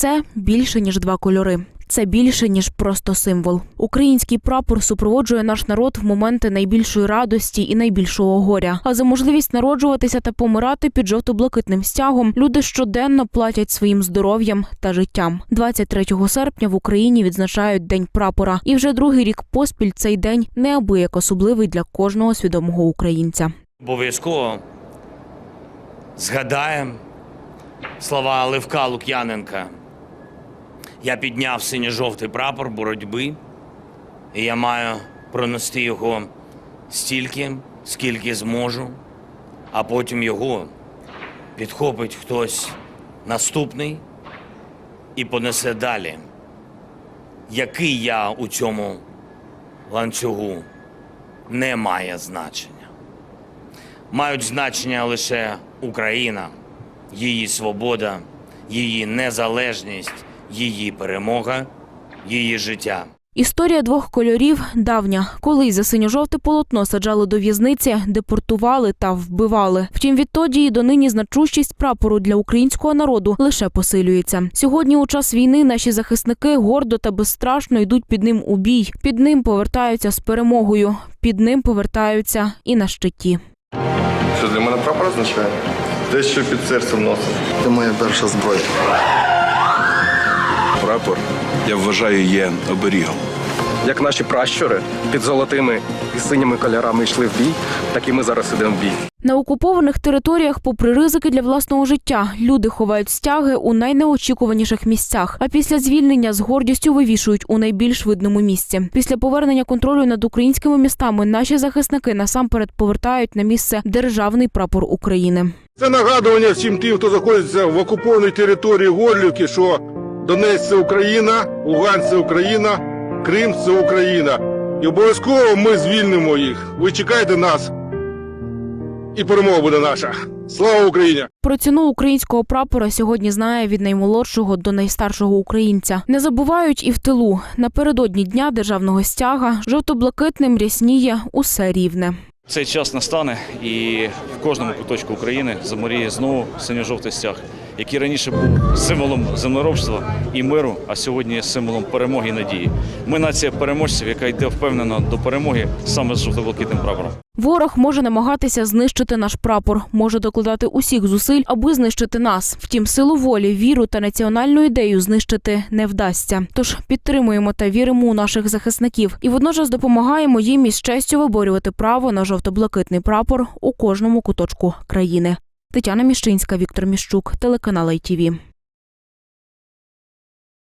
це більше ніж два кольори. Це більше ніж просто символ. Український прапор супроводжує наш народ в моменти найбільшої радості і найбільшого горя. А за можливість народжуватися та помирати під жовто-блакитним стягом люди щоденно платять своїм здоров'ям та життям. 23 серпня в Україні відзначають День прапора, і вже другий рік поспіль цей день неабияк особливий для кожного свідомого українця. Обов'язково згадаємо слова Левка Лук'яненка. Я підняв синьо-жовтий прапор боротьби, і я маю пронести його стільки, скільки зможу, а потім його підхопить хтось наступний і понесе далі. Який я у цьому ланцюгу не має значення мають значення лише Україна, її свобода, її незалежність, її перемога, її життя. Історія двох кольорів давня. Колись за синьо-жовте полотно саджали до в'язниці, депортували та вбивали. Втім, відтоді і донині значущість прапору для українського народу лише посилюється. Сьогодні, у час війни, наші захисники гордо та безстрашно йдуть під ним у бій. Під ним повертаються з перемогою. Під ним повертаються і на щиті. Що для мене прапор означає? Те, що під серцем носить. Це моя перша зброя. Прапор, я вважаю, є оберігом. Як наші пращури під золотими і синіми кольорами йшли в бій, так і ми зараз ідемо в бій. На окупованих територіях, попри ризики для власного життя, люди ховають стяги у найнеочікуваніших місцях. А після звільнення з гордістю вивішують у найбільш видному місці. Після повернення контролю над українськими містами наші захисники насамперед повертають на місце державний прапор України. Це нагадування всім тим, хто знаходиться в окупованій території Горлівки, що Донець це Україна, Луганськ це Україна, Крим це Україна. І обов'язково ми звільнимо їх. Ви чекайте нас. І перемога буде наша. Слава Україні! Про ціну українського прапора сьогодні знає від наймолодшого до найстаршого українця. Не забувають і в тилу. Напередодні дня державного стяга жовто-блакитним рясніє усе рівне. Цей час настане, і в кожному куточку України заморіє знову синьо-жовтий стяг, який раніше був символом землеробства і миру, а сьогодні є символом перемоги і надії. Ми нація переможців, яка йде впевнено до перемоги саме з жовто-блакитним прапором. Ворог може намагатися знищити наш прапор, може докладати усіх зусиль, аби знищити нас. Втім, силу волі, віру та національну ідею знищити не вдасться. Тож підтримуємо та віримо у наших захисників і водночас допомагаємо їм із честю виборювати право на жовто-блакитний прапор у кожному куточку країни. Тетяна Міщинська, Віктор Міщук, телеканал ITV.